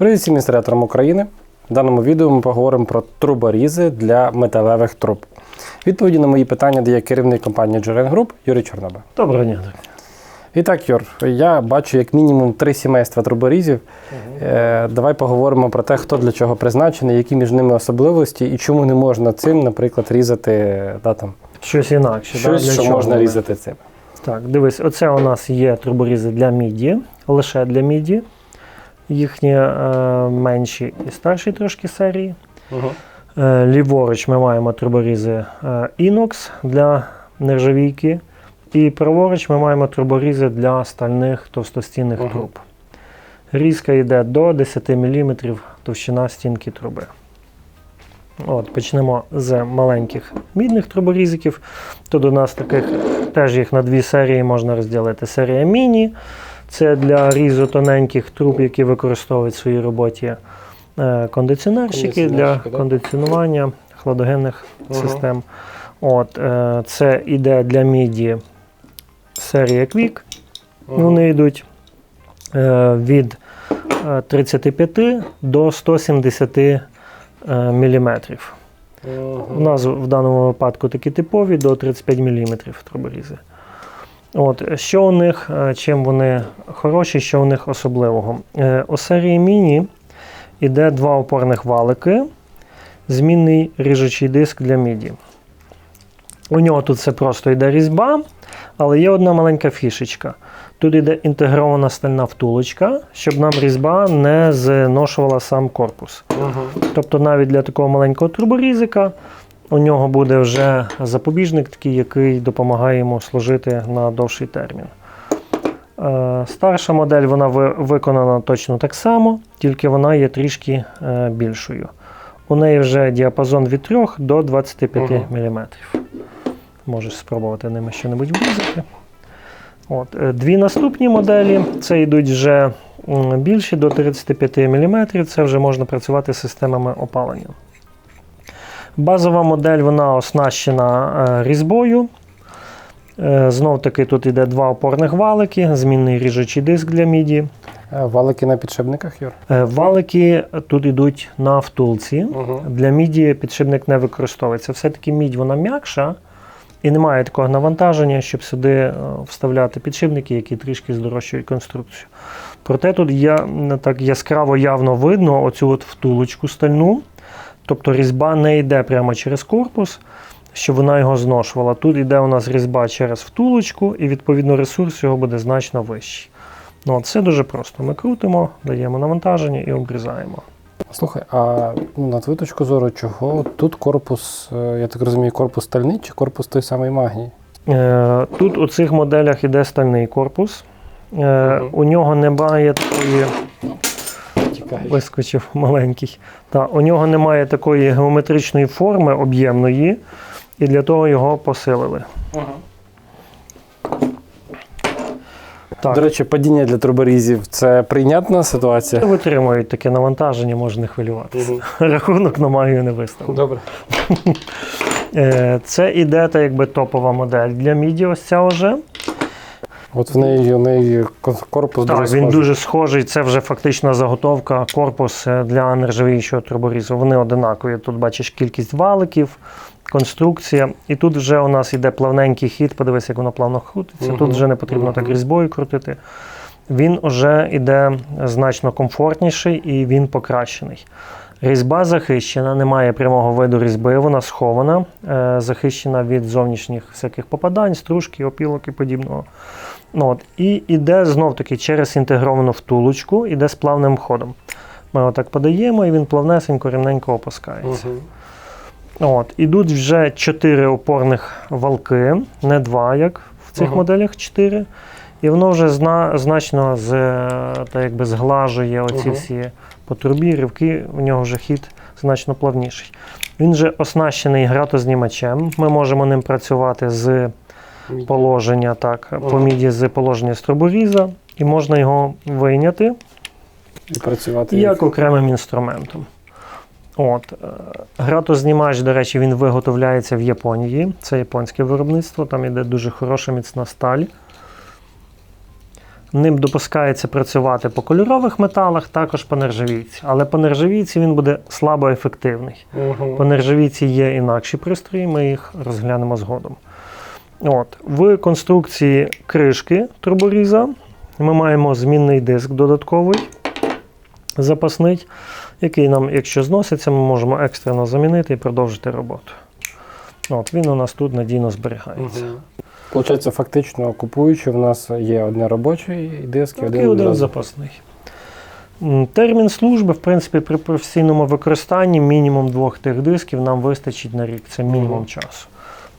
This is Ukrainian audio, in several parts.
Привіт всім інсталяторам України. В даному відео ми поговоримо про труборізи для металевих труб. Відповіді на мої питання дає керівник компанії Джерен Group Юрій Чорноба. Доброго дня. І так, Юр, я бачу як мінімум три сімейства труборізів. Е, давай поговоримо про те, хто для чого призначений, які між ними особливості і чому не можна цим, наприклад, різати да, там, Щось інакше. да? щось, Для що чого можна вони? різати цим. Так, дивись, оце у нас є труборізи для міді, лише для міді. Їхні е, менші і старші трошки серії. Е, ліворуч ми маємо труборізи е, Inox для нержавійки. І праворуч ми маємо труборізи для стальних товстостінних Мгм. труб. Різка йде до 10 мм товщина стінки труби. От, почнемо з маленьких мідних труборізиків. Тут у нас таких теж їх на дві серії можна розділити. Серія міні це для різу тоненьких труб, які використовують в своїй роботі е, кондиціонерщики для кондиціонування хладогенних Мгм. систем. От, е, це іде для міді серія Quick. Вони йдуть е, від е, 35 до 170 е, міліметрів. У нас в даному випадку такі типові до 35 мм труборізи. От, що у них, е, чим вони хороші, що у них особливого? Е, У серії міні йде два опорних валики, змінний ріжучий диск для міді. У нього тут все просто йде різьба, але є одна маленька фішечка. Тут йде інтегрована стальна втулочка, щоб нам різьба не зношувала сам корпус. Тобто навіть для такого маленького труборізика у нього буде вже запобіжник, такий, який допомагає йому служити на довший термін. Е, Старша модель вона виконана точно так само, тільки вона є трішки е, більшою. У неї вже діапазон від 3 до 25 Мгм. мм. Можеш спробувати ними щось врізати. От. е, Дві наступні моделі це йдуть вже більші до 35 мм. Це вже можна працювати з системами опалення. Базова модель вона оснащена е, різьбою. Е, Знов таки тут йде два опорних валики, змінний ріжучий диск для міді. Е, Валики на підшипниках, Юр. Валики тут йдуть на втулці. Для міді підшипник не використовується. Все-таки мідь вона м'якша і немає такого навантаження, щоб сюди вставляти підшипники, які трішки здорожчують конструкцію. Проте тут я, так яскраво явно видно оцю от втулочку стальну. Тобто різьба не йде прямо через корпус, щоб вона його зношувала. Тут йде у нас різьба через втулочку, і відповідно ресурс його буде значно вищий. Ну, от це дуже просто. Ми крутимо, даємо навантаження і обрізаємо. Слухай, а ну, на твою точку зору, чого тут корпус, е, я так розумію, корпус стальний чи корпус той самий магній? Е, Тут у цих моделях іде стальний корпус. Е. У нього немає такої. Вискочив маленький. Та, у нього немає такої геометричної форми об'ємної, і для того його посилили. Так. До речі, падіння для труборізів це прийнятна ситуація. Витримують таке навантаження, можна не хвилюватися. Рахунок на магію не виставив. Добре. Е, Це іде та якби топова модель для міді. Ось ця вже. От в неї, в неї корпус Так, дуже він схожий. дуже схожий. Це вже фактична заготовка, корпус е, для нержавіючого труборізу. Вони одинакові. Тут бачиш кількість валиків, конструкція. І тут вже у нас йде плавненький хід. Подивись, як воно плавно крутиться. Мгм, Тут вже не потрібно так різьбою крутити. Він вже йде значно комфортніший і він покращений. Різьба захищена, немає прямого виду різьби, вона схована, е, захищена від зовнішніх всяких попадань, стружки, опілок і подібного. Ну, от. І йде знов-таки через інтегровану втулочку, іде з плавним ходом. Ми отак подаємо, і він плавнесенько, рівненько опускається. Мгм. От. Ідуть вже чотири опорних валки, не два, як в цих Ага. моделях чотири. І воно вже зна, значно з, е, та якби зглажує оці Ага. всі по трубі, ривки, у нього вже хід значно плавніший. Він же оснащений гратознімачем. Ми можемо ним працювати з положення, так, по міді з положення строборіза, і можна його вийняти І працювати. як окремим інструментом. От. е, Гратознімач, до речі, він виготовляється в Японії. Це японське виробництво, там іде дуже хороша міцна сталь. Ним допускається працювати по кольорових металах, також по нержавійці. Але по нержавійці він буде слабо ефективний. По нержавійці є інакші пристрої, ми їх розглянемо згодом. От. В конструкції кришки труборіза ми маємо змінний диск додатковий, запасний, який нам, якщо зноситься, ми можемо екстрено замінити і продовжити роботу. От, він у нас тут надійно зберігається. Получається, фактично купуючи, в нас є один робочий диск і один, і один зразу. запасний. Термін служби, в принципі, при професійному використанні мінімум двох тих дисків нам вистачить на рік. Це мінімум Мгм. часу.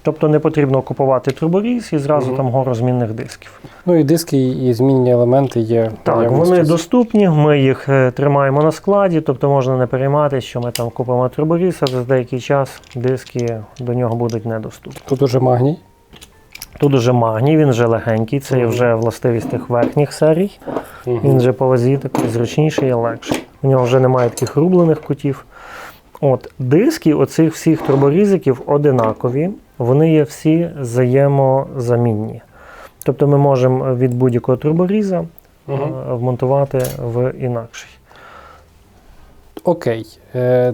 Тобто не потрібно купувати труборіз і зразу Мгм. там гору змінних дисків. Ну і диски, і змінні елементи є. Так, вони доступні, ми їх е, тримаємо на складі, тобто можна не перейматися, що ми там купимо труборіз, а за деякий час диски до нього будуть недоступні. Тут уже магній. Тут уже магній, він вже легенький, це є вже властивість тих верхніх серій. Він вже по вазі такий зручніший і легший. У нього вже немає таких рублених кутів. От, диски оцих всіх турборізиків одинакові, вони є всі взаємозамінні. Тобто ми можемо від будь-якого турборіза Мгм. е, вмонтувати в інакший. Окей. Е,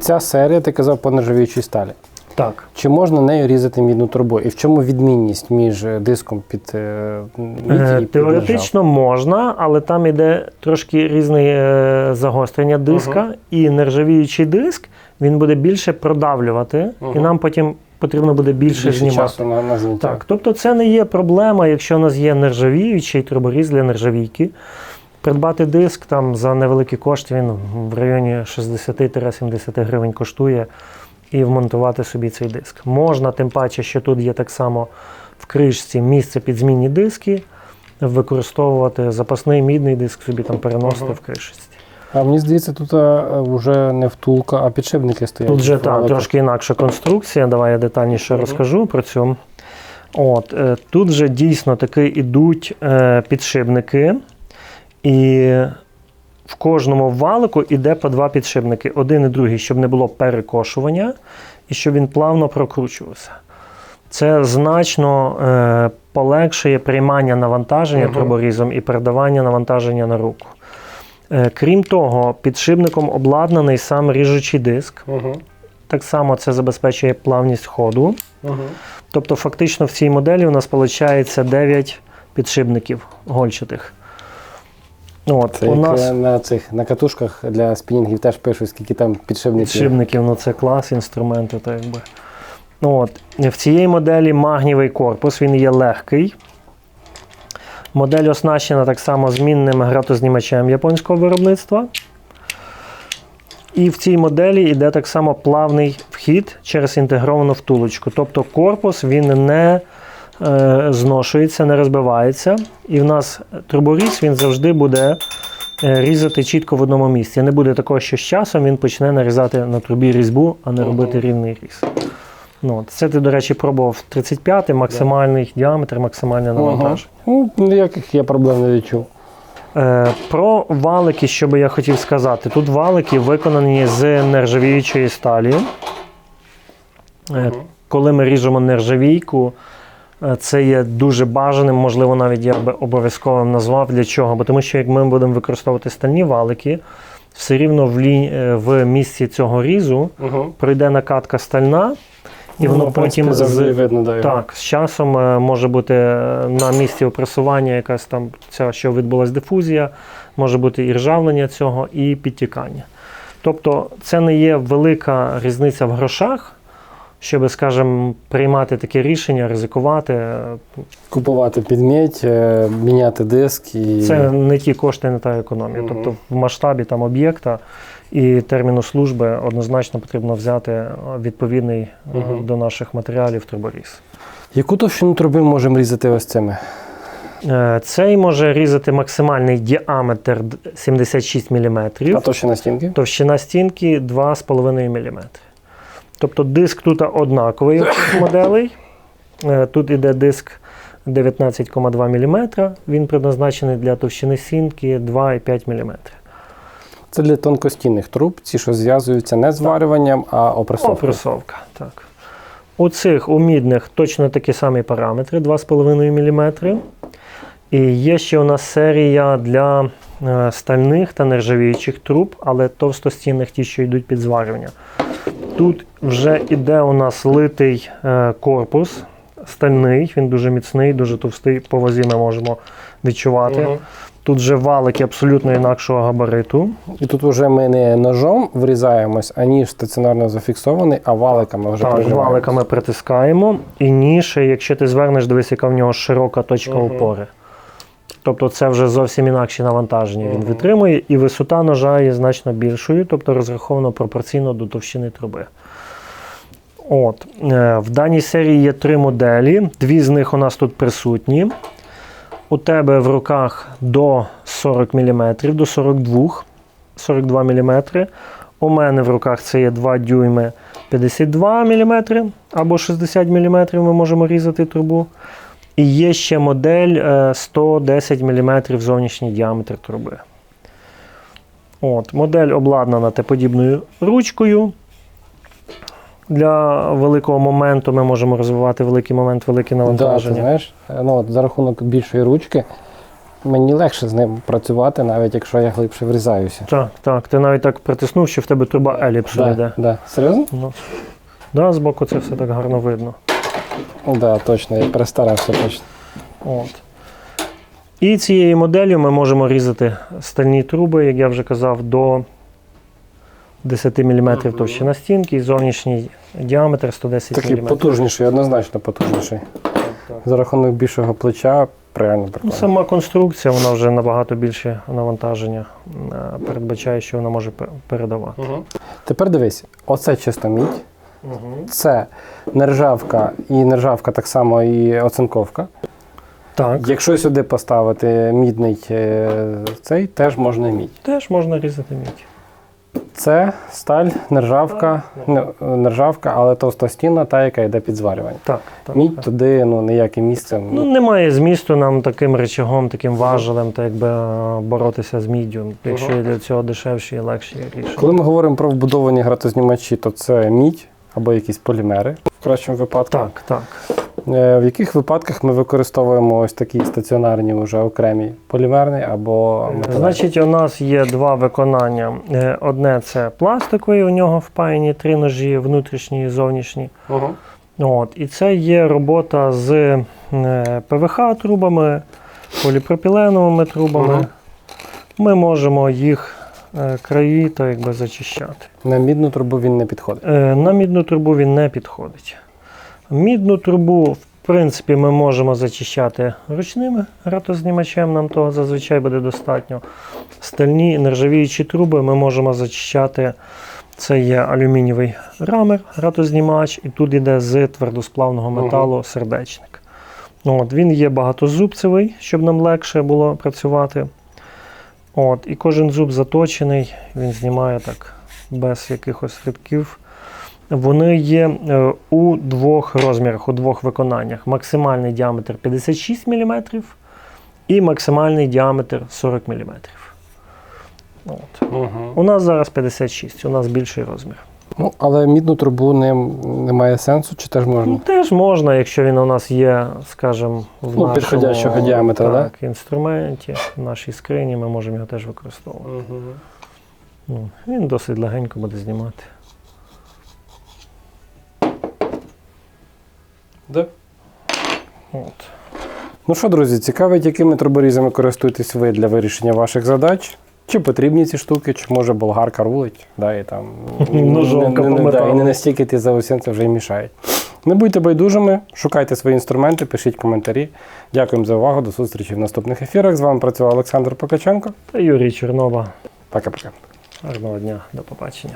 ця серія, ти казав, по нержавіючій сталі. Так. Чи можна нею різати мідну трубу? І в чому відмінність між е, диском під е, мідь Е, і під Теоретично можна, але там іде трошки різне загострення диска, Мгм. і нержавіючий диск він буде більше продавлювати, і нам потім потрібно буде більше, більше знімати. часу на, на зняття? Так, тобто це не є проблема, якщо у нас є нержавіючий труборіз для нержавійки. Придбати диск там за невеликі кошти, він в районі 60-70 гривень коштує, і вмонтувати собі цей диск. Можна, тим паче, що тут є так само в кришці місце під змінні диски, використовувати запасний мідний диск, собі там переносити Ага. в кришці. А мені здається, тут вже не втулка, а підшипники стоять. Тут же так, трошки інакша конструкція. Давай я детальніше Мгм. розкажу про цю. От, е, тут же дійсно таки ідуть е, підшипники, і в кожному валику іде по два підшипники: один і другий, щоб не було перекошування і щоб він плавно прокручувався. Це значно е, полегшує приймання навантаження Мгм. труборізом і передавання навантаження на руку. Е, крім того, підшипником обладнаний сам ріжучий диск. Угу. Так само це забезпечує плавність ходу. Угу. Тобто, фактично в цій моделі у нас виходить 9 підшипників гольчатих. От, Це у нас на цих на катушках для спінінгів теж пишуть, скільки там підшипників. підшипників, ну це клас інструменту, так якби. От. В цієї моделі магнієвий корпус, він є легкий. Модель оснащена так само змінним гратознімачем японського виробництва. І в цій моделі йде так само плавний вхід через інтегровану втулочку. Тобто корпус він не е, зношується, не розбивається. І в нас труборіз він завжди буде е, різати чітко в одному місці. Не буде такого, що з часом він почне нарізати на трубі різьбу, а не робити рівний різ. Ну. Це ти, до речі, пробував 35-й, максимальний діаметр, максимальне навантаження. Ну, ніяких я проблем не відчув. Е, Про валики, що би я хотів сказати. Тут валики виконані з нержавіючої сталі. Е, Коли ми ріжемо нержавійку, е, це є дуже бажаним, можливо, навіть я би обов'язковим назвав. Для чого? Бо тому що як ми будемо використовувати стальні валики, все рівно в, лі... е, в місці цього різу Угу. пройде накатка стальна, і воно потім з- завжди видно, да, його. так, з часом е, може бути е, на місці опресування якась там ця, що відбулась дифузія, може бути і ржавлення цього, і підтікання. Тобто це не є велика різниця в грошах, щоб, скажімо, приймати таке рішення, ризикувати. Е, Купувати підмідь, міняти диск і. Це не ті кошти, не та економія. Мгм. Тобто в масштабі там об'єкта і терміну служби однозначно потрібно взяти е, відповідний Мгм. до наших матеріалів труборіз. Яку товщину труби можемо різати ось цими? Е, Цей може різати максимальний діаметр 76 мм, А товщина стінки? товщина стінки 2,5 мм. Тобто диск тут однаковий моделей. Тут іде диск 19,2 мм, він предназначений для товщини стінки 2,5 мм. Це для тонкостінних труб, ці, що зв'язуються не зварюванням, а опресовкою. Опресовка. Так. У цих у мідних точно такі самі параметри 2,5 мм. І є ще у нас серія для е, стальних та нержавіючих труб, але товстостінних ті, що йдуть під зварювання. Тут вже іде у нас литий е, корпус стальний, він дуже міцний, дуже товстий, по вазі ми можемо відчувати. Мгм. Тут вже валики абсолютно інакшого габариту. І тут вже ми не ножом врізаємось, а ніж стаціонарно зафіксований, а валиками вже Так, валиками притискаємо. І ніж, якщо ти звернеш, дивись, яка в нього широка точка Мгм. опори. Тобто це вже зовсім інакші навантаження він Мгм. витримує, і висота ножа є значно більшою, тобто розраховано пропорційно до товщини труби. От. е, В даній серії є три моделі. Дві з них у нас тут присутні. У тебе в руках до 40 мм, до 42, 42 мм. У мене в руках це є 2 дюйми 52 мм або 60 мм ми можемо різати трубу. І є ще модель е, 110 мм зовнішній діаметр труби. От, модель обладнана Т-подібною ручкою. Для великого моменту ми можемо розвивати великий момент, велике Да, ти навантаження. знаєш, ну, от за рахунок більшої ручки мені легше з ним працювати, навіть якщо я глибше врізаюся. Так, так. Ти навіть так притиснув, що в тебе труба еліпсу Да, йде. да. Серйозно? Ну, да, збоку це все так гарно видно. Так, да, точно, я перестарався точно. От. І цією моделлю ми можемо різати стальні труби, як я вже казав, до 10 мм товщина стінки і зовнішній діаметр 110 Такий мм. потужніший, однозначно потужніший. За рахунок більшого плеча, реально Ну, сама конструкція, вона вже набагато більше навантаження е, передбачає, що вона може передавати. Угу. Тепер дивись, оце чисто мідь, Угу. це нержавка і нержавка так само і оцинковка. Так, Якщо сюди поставити мідний е, цей, теж можна мідь. теж можна різати мідь. Це сталь, нержавка, нержавка, але товстостінна, та, яка йде під зварювання. Так, так. Мідь так. туди ну, ніяке місце. Ну, немає змісту нам таким речагом, таким важелем, так якби е, боротися з міддю. Якщо є для цього дешевші і легші рішення. Коли ми говоримо про вбудовані гратознімачі, то це мідь або якісь полімери в кращому випадку. Так, так. Е, В яких випадках ми використовуємо ось такі стаціонарні вже окремі полімерний або металевий? Значить, у нас є два виконання. Е, Одне це пластикові, у нього впаяні три ножі, внутрішні і зовнішні. Угу. От. І це є робота з е, ПВХ-трубами, поліпропіленовими трубами. Ага. Ми можемо їх краї так якби зачищати. На мідну трубу він не підходить. На мідну трубу він не підходить. Мідну трубу, в принципі, ми можемо зачищати ручними гратознімачем, нам того зазвичай буде достатньо. Стальні нержавіючі труби ми можемо зачищати. Це є алюмінієвий рамер, гратознімач, і тут йде з твердосплавного металу сердечник. От, він є багатозубцевий, щоб нам легше було працювати. От, і кожен зуб заточений, він знімає так без якихось рибків. Вони є е, у двох розмірах, у двох виконаннях. Максимальний діаметр 56 мм і максимальний діаметр 40 мм. От. Угу. У нас зараз 56, у нас більший розмір. Ну, але мідну трубу не, немає сенсу, чи теж можна? Ну, теж можна, якщо він у нас є, скажімо, в Ну, нашому підходящого діаметра, так, інструменті, в нашій скрині ми можемо його теж використовувати. Угу. Ну, він досить легенько буде знімати. Да. От. Ну що, друзі, цікавить, якими труборізами користуєтесь ви для вирішення ваших задач? Чи потрібні ці штуки, чи може болгарка рулить, да, і там Ножовка не, по не, да, і не настільки ті заусенці вже й мішають. Не будьте байдужими, шукайте свої інструменти, пишіть коментарі. Дякуємо за увагу. До зустрічі в наступних ефірах. З вами працював Олександр Покаченко. Та Юрій Чорнова. Пока-пока. Гарного дня, до побачення.